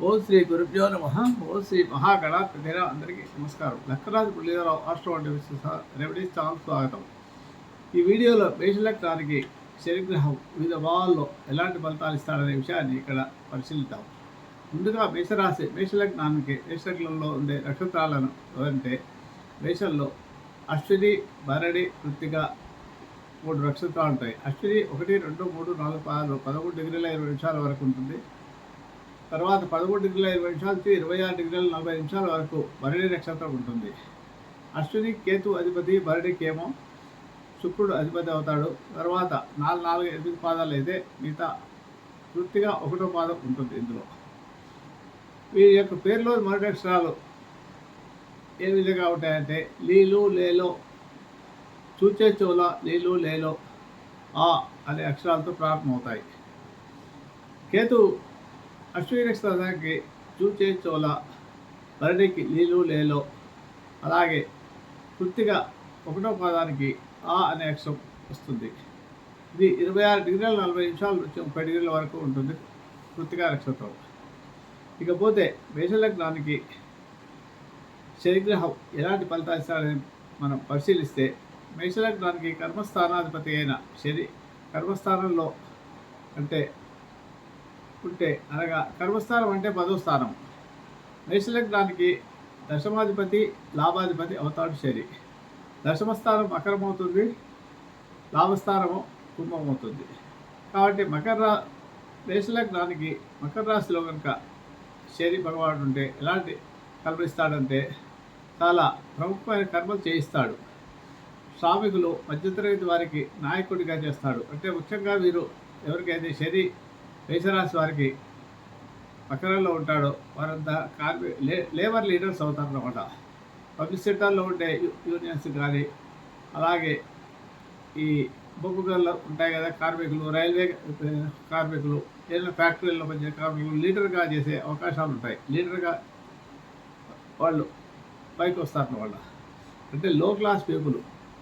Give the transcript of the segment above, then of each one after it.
ఓ శ్రీ గురుభ్యో నమ. ఓ శ్రీ మహాగణాధిర అందరికీ నమస్కారం. లక్కరాజు పుల్లిరావు ఆస్ట్రో వంటి విశేష రెమెడీస్ ఛానల్ స్వాగతం. ఈ వీడియోలో మేషలగ్నానికి శనిగ్రహం వివిధ భావాల్లో ఎలాంటి ఫలితాలు ఇస్తాడనే విషయాన్ని ఇక్కడ పరిశీలిద్దాం. ముందుగా మేషరాశి మేషలగ్నానికి మేషలగ్నంలో ఉండే నక్షత్రాలను అంటే మేషంలో అశ్విని భరణి కృత్తిక మూడు నక్షత్రాలు ఉంటాయి అశ్విని ఒకటి రెండు మూడు నాలుగు ఆరు పదకొండు డిగ్రీల ఇరవై నిమిషాల వరకు ఉంటుంది. తర్వాత పదమూడు డిగ్రీల ఇరవై నిమిషాల నుంచి ఇరవై ఆరు డిగ్రీల నలభై నిమిషాల వరకు భరణి నక్షత్రం ఉంటుంది. అశ్విని కేతు అధిపతి భరణికేమో శుక్రుడు అధిపతి అవుతాడు. తర్వాత నాలుగు నాలుగు ఎనిమిది పాదాలు అయితే మిగతా పూర్తిగా ఒకటో పాదం ఉంటుంది ఇందులో. వీరి యొక్క పేరులో మొదటి అక్షరాలు ఏ విధంగా ఉంటాయంటే లీలు లేలో చూచే చోల లీలు లేలో ఆ అనే అక్షరాలతో ప్రారంభమవుతాయి. కేతు అశ్విని నక్షత్రానికి చూచే చోళ భరణికి లీలు లేలో. అలాగే కృత్తిగా ఒకటో పాదానికి ఆ అనే అక్షరం వస్తుంది. ఇది ఇరవై ఆరు డిగ్రీల నలభై నిమిషాల నుంచి ముప్పై డిగ్రీల వరకు ఉంటుంది కృత్తిగా నక్షత్రం. ఇకపోతే మేషలగ్నానికి శనిగ్రహం ఎలాంటి ఫలితాలు ఇస్తాడని మనం పరిశీలిస్తే మేషలగ్నానికి కర్మస్థానాధిపతి అయిన శని కర్మస్థానంలో అంటే ఉంటే అనగా కర్మస్థానం అంటే పదో స్థానం. మేషలగ్నానికి దశమాధిపతి లాభాధిపతి అవతాడు శని దశమస్థానం మకరం అవుతుంది లాభస్థానము కుంభం అవుతుంది కాబట్టి మకర రా మేషలగ్నానికి మకర రాశిలో కనుక శని భగవానుడు ఉంటే ఎలాంటి కల్పిస్తాడంటే చాలా ప్రముఖమైన కర్మలు చేయిస్తాడు. శ్రామికులు మధ్యతరగతి వారికి నాయకుడిగా చేస్తాడు. అంటే ముఖ్యంగా వీరు ఎవరికైతే శని మేషరాశి వారికి పక్కనలో ఉంటాడో. వారంతా కార్మి లే లేబర్ లీడర్స్ అవుతారు అన్నమాట పబ్లిక్ సెక్టర్లో ఉండే యూ- యూనియన్స్ కానీ అలాగే ఈ బొగ్గుగల్లో ఉంటాయి కదా కార్మికులు రైల్వే కార్మికులు ఏదైనా ఫ్యాక్టరీల్లో పనిచేసే కార్మికులు లీడర్గా చేసే అవకాశాలు ఉంటాయి. లీడర్గా వాళ్ళు పైకి వస్తారు వాళ్ళ అంటే లో క్లాస్ పీపుల్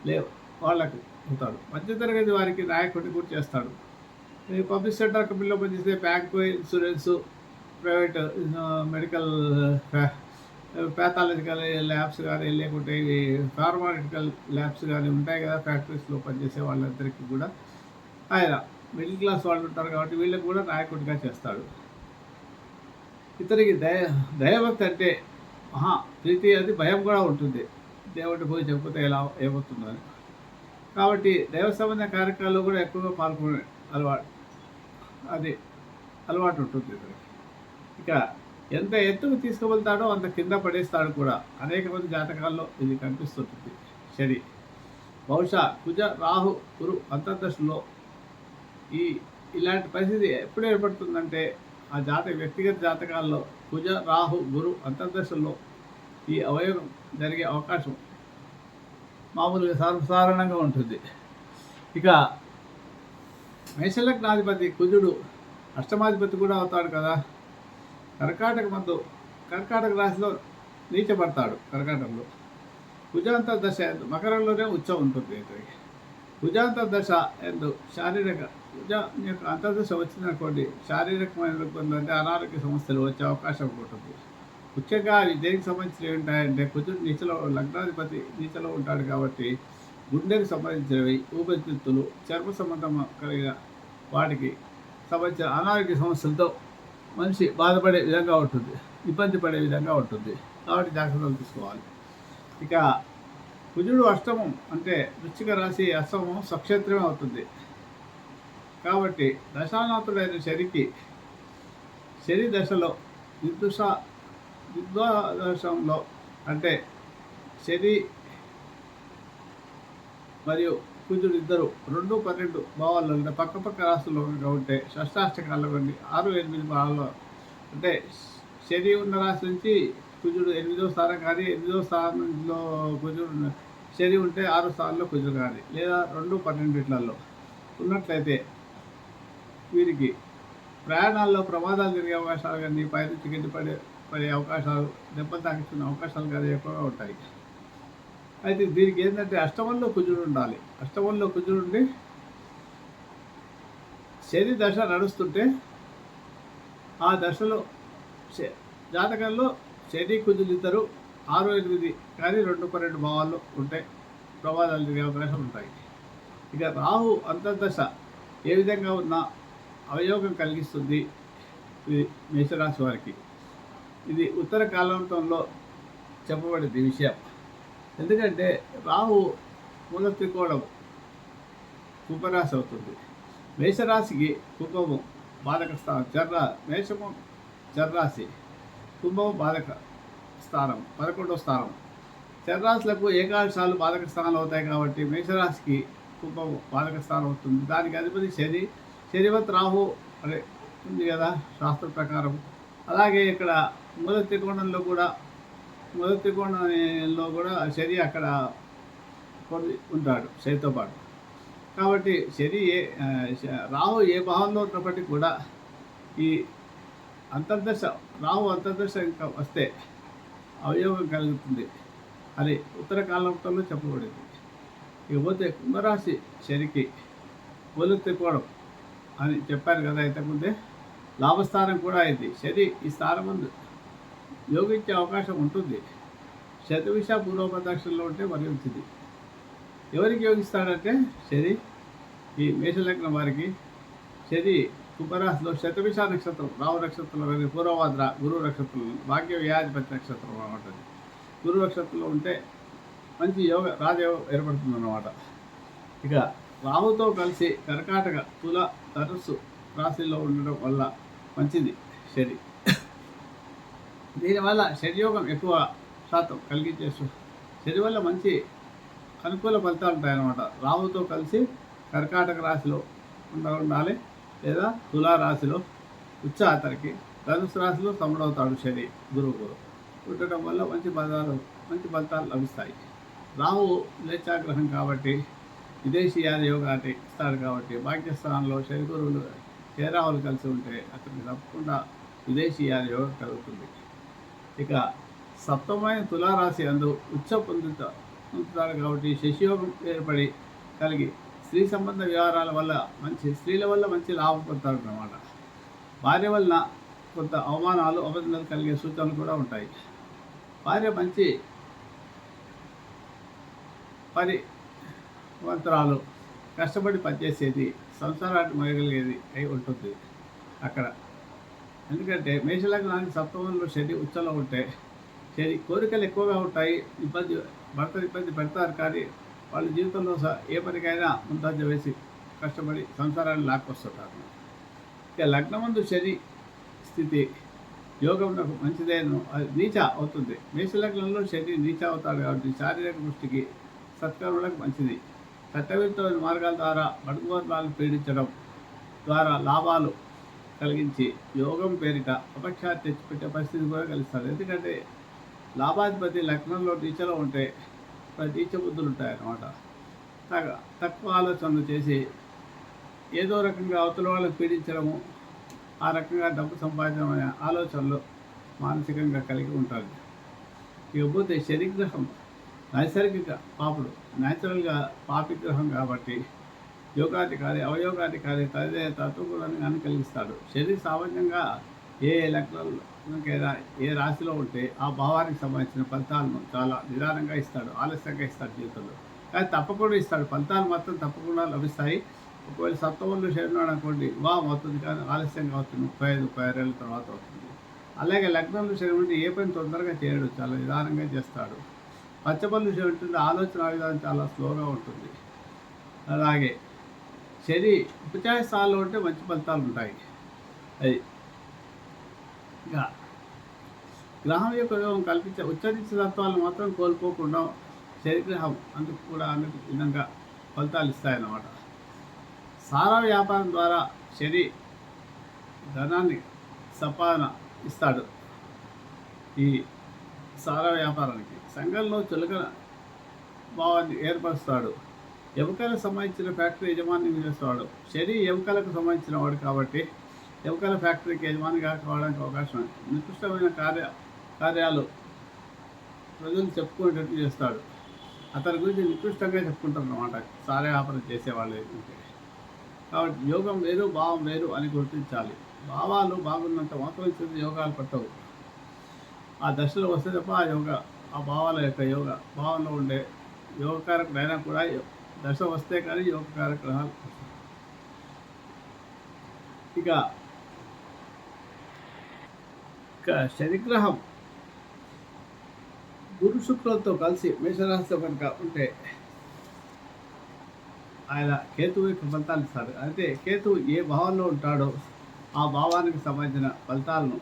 లే వాళ్ళకు అవుతాడు మధ్యతరగతి వారికి నాయకుడిని కూడా చేస్తాడు. ఈ పబ్లిక్ సెక్టర్ కంపెనీలో పనిచేసే bank insurance private medical pathological labs కానీ లేకుంటే ఇవి ఫార్మాలిటికల్ ల్యాబ్స్ కానీ ఉంటాయి కదా ఫ్యాక్టరీస్లో పనిచేసే వాళ్ళందరికీ కూడా ఆయన మిడిల్ క్లాస్ వాళ్ళు ఉంటారు కాబట్టి వీళ్ళకి కూడా నాయకుడిగా చేస్తాడు. ఇతనికి దయ దయభక్తి అంటే మహా ప్రీతి అది భయం కూడా ఉంటుంది. దేవుడిని పోయి చెప్పితే ఎలా ఏమవుతుందని కాబట్టి దైవ సంబంధ కార్యక్రమాల్లో కూడా ఎక్కువగా పాల్గొనే అలవాటు అది అలవాటు ఉంటుంది ఇతనికి. ఇక ఎంత ఎత్తుకు తీసుకువెళ్తాడో అంత కింద పడేస్తాడు కూడా. అనేక మంది జాతకాల్లో ఇది కనిపిస్తుంటుంది. శని. బహుశా కుజ రాహు గురు అంతర్దశలో ఈ ఇలాంటి పరిస్థితి ఎప్పుడు ఏర్పడుతుందంటే ఆ జాతక వ్యక్తిగత జాతకాల్లో కుజ రాహు గురు అంతర్దశల్లో ఈ అవయవం జరిగే అవకాశం మామూలుగా సర్వసాధారణంగా ఉంటుంది. ఇక మేషలగ్నాధిపతి కుజుడు అష్టమాధిపతి కూడా అవుతాడు కదా. కర్కాటక మందు కర్కాటక రాశిలో నీచబడతాడు కర్కాటకంలో. కుజాంతర దశ ఎందు మకరంలోనే ఉత్సవం ఉంటుంది ఇతనికి కుజాంతర దశ ఎందు శారీరక కుజ యొక్క అంతర్దశ వచ్చిందనుకోండి శారీరకమైన ఇబ్బందులు అంటే అనారోగ్య సమస్యలు వచ్చే అవకాశం ఉంటుంది. ముఖ్యంగా అవి దేనికి సంబంధించినవి ఉంటాయంటే కుజుడు నీచలో లగ్నాధిపతి నీచలో ఉంటాడు కాబట్టి గుండెకు సంబంధించినవి ఊపిరితిత్తులు చర్మ సంబంధం కలిగిన వాటికి సంబంధించిన అనారోగ్య సమస్యలతో మనిషి బాధపడే విధంగా ఉంటుంది ఇబ్బంది పడే విధంగా ఉంటుంది. కాబట్టి జాగ్రత్తలు తీసుకోవాలి. ఇక కుజుడు అష్టమం అంటే వృశ్చిక రాశి అష్టమం సక్షేత్రమే అవుతుంది. కాబట్టి దశానాథుడైన శరికి శని దశలో విద్యుష విద్వాదశంలో అంటే శని మరియు కుజుడు ఇద్దరు రెండు పన్నెండు భావాల్లో అంటే పక్క పక్క రాశుల్లో ఉంటే షష్టాష్టకాల్లో ఉండి ఆరు ఎనిమిది భావాల్లో అంటే శని ఉన్న రాశి నుంచి కుజుడు ఎనిమిదో స్థానం కానీ ఎనిమిదో స్థానంలో కుజుడు శని ఉంటే ఆరు స్థానంలో కుజుడు కానీ లేదా రెండు పన్నెండిట్లలో ఉన్నట్లయితే వీరికి ప్రయాణాల్లో ప్రమాదాలు జరిగే అవకాశాలు కానీ పైనుంచి కింద పడే పడే అవకాశాలు దెబ్బలు తాకిస్తున్న అవకాశాలు కానీ ఎక్కువగా ఉంటాయి. అయితే దీనికి ఏంటంటే అష్టమంలో కుజుడు ఉండాలి. అష్టమంలో కుజుడు ఉండి శని దశ నడుస్తుంటే ఆ దశలో జాతకంలో శని కుజులు ఇద్దరు ఆరు ఎనిమిది కానీ రెండు పన్నెండు భావాల్లో ఉంటే ప్రమాదాలు తిరిగే అవకాశం ఉంటాయి. ఇక రాహు అంతర్దశ ఏ విధంగా ఉన్న అవయోగం కలిగిస్తుంది. ఇది మేషరాశి వారికి. ఇది ఉత్తర కాలంతంలో చెప్పబడింది విషయం. ఎందుకంటే రాహు మూల త్రికోణం కుంభరాశి అవుతుంది. మేషరాశికి కుంభము బాధక స్థానం. జర్ర మేషము జర్రాశి. కుంభము బాధక స్థానం పదకొండవ స్థానం. చర్రాశులకు ఏకాదశాలు బాధక స్థానాలు అవుతాయి కాబట్టి మేషరాశికి కుంభము బాధక స్థానం అవుతుంది. దానికి అధిపతి శని. శనివత్ రాహు అనే ఉంది కదా శాస్త్ర ప్రకారం. అలాగే ఇక్కడ మూల త్రికోణంలో కూడా మొదటి త్రికోణంలో కూడా శని అక్కడ కొన్ని ఉంటాడు శనితో పాటు. కాబట్టి శని ఏ రావు రాహు ఏ భావంలో ఉన్నప్పటికీ కూడా ఈ అంతర్దశ రాహు అంతర్దశ ఇంకా వస్తే అవయోగం కలుగుతుంది అని ఉత్తర కాలంలో చెప్పబడింది. ఇకపోతే కుంభరాశి శనికి పొలు త్రికోణం అని చెప్పారు కదా ఇంతకుముందే లాభస్థానం కూడా అయింది. శని ఈ స్థానం ముందు యోగించే అవకాశం ఉంటుంది. శతవిష పూర్వపదాక్షంలో ఉంటే మరి మంచిది ఎవరికి యోగిస్తాడంటే శని ఈ మేషలగ్నం వారికి. శని కుంభరాశిలో శతవిష నక్షత్రం రావు నక్షత్రంలో కానీ పూర్వభద్ర గురువు నక్షత్రం భాగ్య వ్యాధిపతి నక్షత్రం అన్నమాట గురు నక్షత్రంలో ఉంటే మంచి యోగ రాజయోగం ఏర్పడుతుంది అన్నమాట ఇక రావుతో కలిసి కర్కాటక తుల ధనుస్సు రాశిలో ఉండడం వల్ల మంచిది శని. దీనివల్ల శనియోగం ఎక్కువ శాతం కలిగించేస్తుంది శని వల్ల మంచి అనుకూల ఫలితాలు ఉంటాయన్నమాట. రాహుతో కలిసి కర్కాటక రాశిలో ఉండ ఉండాలి. లేదా తులా రాశిలో ఉచ్చ అతనికి ధనుసు రాశిలో తమ్ముడవుతాడు శని గురువు గురు. ఉండటం వల్ల మంచి ఫలితాలు మంచి ఫలితాలు లభిస్తాయి. రాహు లేచాగ్రహం కాబట్టి విదేశీయాల యోగాన్ని ఇస్తాడు కాబట్టి భాగ్యస్థానంలో శని గురువులు చేరావులు కలిసి ఉంటే అతనికి తప్పకుండా విదేశీయాల యోగం కలుగుతుంది. ఇక సప్తమైన తులారాశి అందు ఉచ్చ పొందుతా పొందుతాడు కాబట్టి శశియోగం ఏర్పడి కలిగి స్త్రీ సంబంధ వ్యవహారాల వల్ల మంచి స్త్రీల వల్ల మంచి లాభం పొందుతారు అన్నమాట భార్య వలన కొంత అవమానాలు అబద్ధాలు కలిగే సూచనలు కూడా ఉంటాయి. భార్య మంచి పని మంత్రాలు కష్టపడి పనిచేసేది సంసారాన్ని మొయగలిగేది అయి ఉంటుంది. అక్కడ ఎందుకంటే మేషలగ్నానికి సప్తమంలో శని ఉచ్చలో ఉంటే శని కోరికలు ఎక్కువగా ఉంటాయి ఇబ్బంది భర్త ఇబ్బంది పెడతారు కానీ వాళ్ళ జీవితంలో ఏ పనికైనా ముందంజ వేసి కష్టపడి సంసారాన్ని లాక్కొస్తుంటారు. ఇక లగ్నమందు శని స్థితి యోగం నాకు మంచిదేను అది నీచ అవుతుంది. మేషలగ్నంలో శని నీచ అవుతాడు కాబట్టి శారీరక దృష్టికి సత్కర్మలకు మంచిది. చట్టవిరుద్ధమైన మార్గాల ద్వారా బడుగు వర్గాలను పీడించడం ద్వారా లాభాలు కలిగించి యోగం పేరిట అపఖ్యాతి తెచ్చిపెట్టే పరిస్థితి కూడా కలుస్తారు ఎందుకంటే లాభాధిపతి లగ్నంలో టీచర్లో ఉంటే నీచ బుద్ధులు ఉంటాయన్నమాట. తక్కువ ఆలోచనలు చేసి ఏదో రకంగా అవతల వాళ్ళని పీడించడము ఆ రకంగా డబ్బు సంపాదించడం అనే ఆలోచనలు మానసికంగా కలిగి ఉంటారు. ఇకపోతే శనిగ్రహం నైసర్గిక పాపుడు న్యాచురల్గా పాపిగ్రహం కాబట్టి యోగాధికారి అవయోగాధికారి తదే తత్వగుణాన్ని కానీ కలిగిస్తాడు. శని సామాన్యంగా ఏ లగ్నంకైనా ఏ రాశిలో ఉంటే ఆ భావానికి సంబంధించిన ఫలితాలను చాలా నిదానంగా ఇస్తాడు ఆలస్యంగా ఇస్తాడు జీవితంలో. కానీ తప్పకుండా ఇస్తాడు. ఫలితాలు మాత్రం తప్పకుండా లభిస్తాయి. ఒకవేళ సత్వములు శరీరం అనుకోండి వా అవుతుంది కానీ ఆలస్యంగా అవుతుంది. ముప్పై ఐదు ముప్పై ఆరు తర్వాత అవుతుంది. అలాగే లగ్నంలో శరీరం ఉంటే ఏ పని తొందరగా చేయడు చాలా నిదానంగా చేస్తాడు. పచ్చబళ్ళు శరీరం ఆలోచన విధానం చాలా స్లోగా ఉంటుంది. అలాగే శని ఉపచార స్థాయిలో ఉంటే మంచి ఫలితాలు ఉంటాయి. అది. ఇంకా గ్రహం యొక్క యోగం కల్పించే ఉచ్చరించిన తత్వాలను మాత్రం కోల్పోకుండా శనిగ్రహం అందుకు కూడా అందుకు విధంగా ఫలితాలు ఇస్తాయన్నమాట. సారా వ్యాపారం ద్వారా శని ధనాన్ని సంపాదన ఇస్తాడు. ఈ సారా వ్యాపారానికి. సంఘంలో చులకన భావాన్ని ఏర్పరుస్తాడు. ఎముకలకు సంబంధించిన ఫ్యాక్టరీ యజమాని చేసేవాడు శని ఎముకలకు సంబంధించిన వాడు కాబట్టి ఎముకల ఫ్యాక్టరీకి యజమానిగా కావడానికి అవకాశం ఉంది. నికృష్టమైన కార్య కార్యాలు ప్రజలు చెప్పుకునేటట్టు చేస్తాడు. అతని గురించి నికృష్టంగా చెప్పుకుంటారు అన్నమాట సారా చేసేవాళ్ళు ఏంటంటే. కాబట్టి యోగం వేరు భావం వేరు అని గుర్తించాలి. భావాలు బాగున్నంత మాత్రం ఇచ్చింది యోగాలు పట్టవు. ఆ దశలో వస్తే తప్ప ఆ యోగ ఆ భావాల యొక్క యోగ భావంలో ఉండే యోగకారకుడైనా కూడా దశ వస్తే కానీ యోగకారక గ్రహాలు ఇక ఇక శనిగ్రహం గురు శుక్రులతో కలిసి మేషరాశితో కనుక ఉంటే ఆయన కేతువు యొక్క ఫలితాలు ఇస్తాడు అయితే కేతువు ఏ భావంలో ఉంటాడో ఆ భావానికి సంబంధించిన ఫలితాలను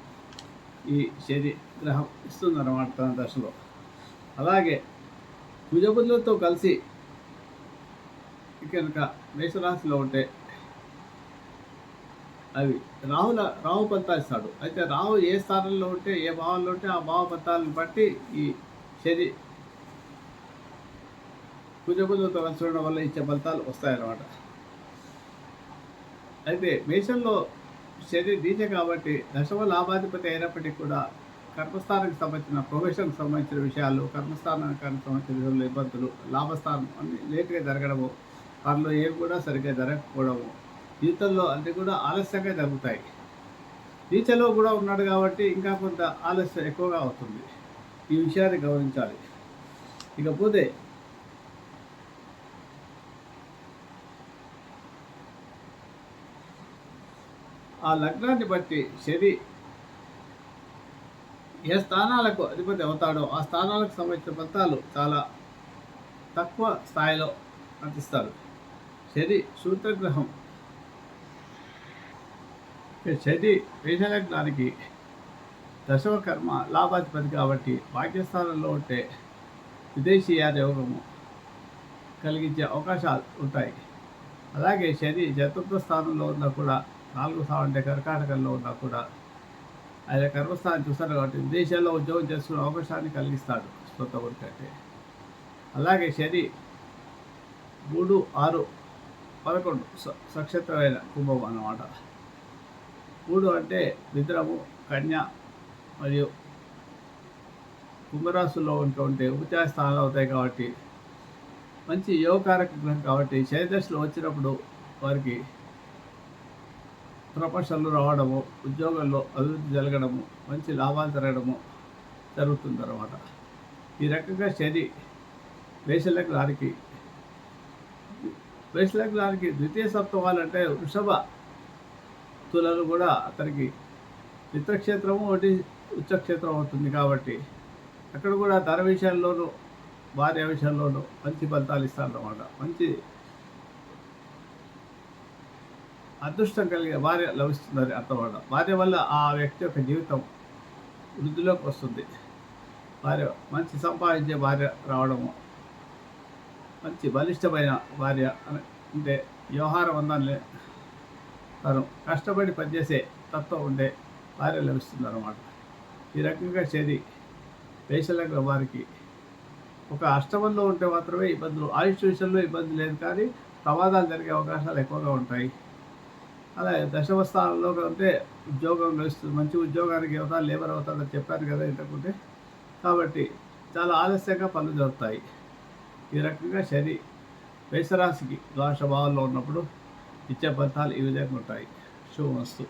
ఈ శని గ్రహం ఇస్తుందన్నమాట తన దశలో. అలాగే కుజబుద్ధులతో కలిసి కనుక మేషరాశిలో ఉంటే అవి రాహుల రాహు ఫలితాలు ఇస్తాడు. అయితే రాహు ఏ స్థానంలో ఉంటే ఏ భావంలో ఉంటే ఆ భావ ఫలితాలను బట్టి ఈ శని కుజబుజతో కలిసి ఉండడం వల్ల ఇచ్చే ఫలితాలు వస్తాయన్నమాట. అయితే మేషంలో శని దీచ కాబట్టి దశమ లాభాధిపతి అయినప్పటికీ కూడా కర్మస్థానానికి సంబంధించిన ప్రొఫెషన్కి సంబంధించిన విషయాలు కర్మస్థానానికి సంబంధించిన విషయంలో ఇబ్బందులు లాభస్థానం అన్ని లేట్గా జరగడము పనులు ఏవి కూడా సరిగ్గా జరగకపోవడము. జీవితంలో అన్నీ కూడా ఆలస్యంగా జరుగుతాయి. టీచర్లో కూడా ఉన్నాడు కాబట్టి ఇంకా కొంత ఆలస్యం ఎక్కువగా అవుతుంది. ఈ విషయాన్ని గమనించాలి. ఇకపోతే ఆ లగ్నాన్ని బట్టి శని ఏ స్థానాలకు అధిపతి అవుతాడో ఆ స్థానాలకు సంబంధించిన ఫలితాలు చాలా తక్కువ స్థాయిలో అందిస్తారు శని సూత్రగ్రహం. శని మేషలగ్నానికి దశమ కర్మ లాభాధిపతి కాబట్టి భాగ్యస్థానంలో ఉంటే విదేశీయాన యోగము కలిగించే అవకాశాలు ఉంటాయి. అలాగే శని చతుర్థ స్థానంలో ఉన్నా కూడా నాలుగు స్థానం అంటే కర్కాటకంలో ఉన్నా కూడా ఆయన కర్మస్థానం చూస్తారు కాబట్టి విదేశాల్లో ఉద్యోగం చేసుకునే అవకాశాన్ని కలిగిస్తాడు. సొంత ఊరికంటే అలాగే శని మూడు ఆరు పదకొండు. సక్షత్రమైన కుంభం అన్నమాట. మూడు అంటే మిత్రము కన్య మరియు కుంభరాశుల్లో ఉంటే ఉపచార స్థానాలు అవుతాయి కాబట్టి మంచి యోగకారక గ్రహం కాబట్టి శనిదశలో వచ్చినప్పుడు వారికి ప్రపంచంలో రావడము ఉద్యోగంలో అభివృద్ధి జరగడము మంచి లాభాలు జరగడము జరుగుతుంది తర్వాత ఈ రకంగా శని వారికి వేషలగ్నానికి ద్వితీయ సప్తమాలు అంటే వృషభ తులను కూడా అతనికి మిత్రక్షేత్రము ఒకటి ఉచ్చక్షేత్రం అవుతుంది కాబట్టి అక్కడ కూడా ధర విషయంలోనూ భార్య విషయంలోనూ మంచి ఫలితాలు ఇస్తారన్నమాట. మంచి అదృష్టం కలిగే భార్య లభిస్తుందని అర్థమాట. భార్య వల్ల ఆ వ్యక్తి యొక్క జీవితం వృద్ధిలోకి వస్తుంది. భార్య మంచి సంపాదించే భార్య రావడము మంచి బలిష్టమైన భార్య అంటే వ్యవహార అందాన్ని తను కష్టపడి పనిచేసే తత్వం ఉండే భార్య లభిస్తుంది అన్నమాట ఈ రకంగా చేది వేసలంగా వారికి ఒక అష్టమంలో ఉంటే మాత్రమే ఇబ్బందులు ఆయుష్ విషయంలో ఇబ్బంది లేదు కానీ ప్రమాదాలు జరిగే అవకాశాలు ఎక్కువగా ఉంటాయి. అలాగే దశమ స్థానంలో ఉంటే ఉద్యోగం లభిస్తుంది. మంచి ఉద్యోగానికి యువత లేబర్ అవుతాడని చెప్పారు కదా ఇంతకుంటే కాబట్టి చాలా ఆలస్యంగా పనులు జరుగుతాయి. ఈ రకంగా శని మేషరాశికి ద్వాదశ భావంలో ఉన్నప్పుడు ఇచ్చే ఫలితాలు ఈ విధంగా ఉంటాయి. శుభమస్తు.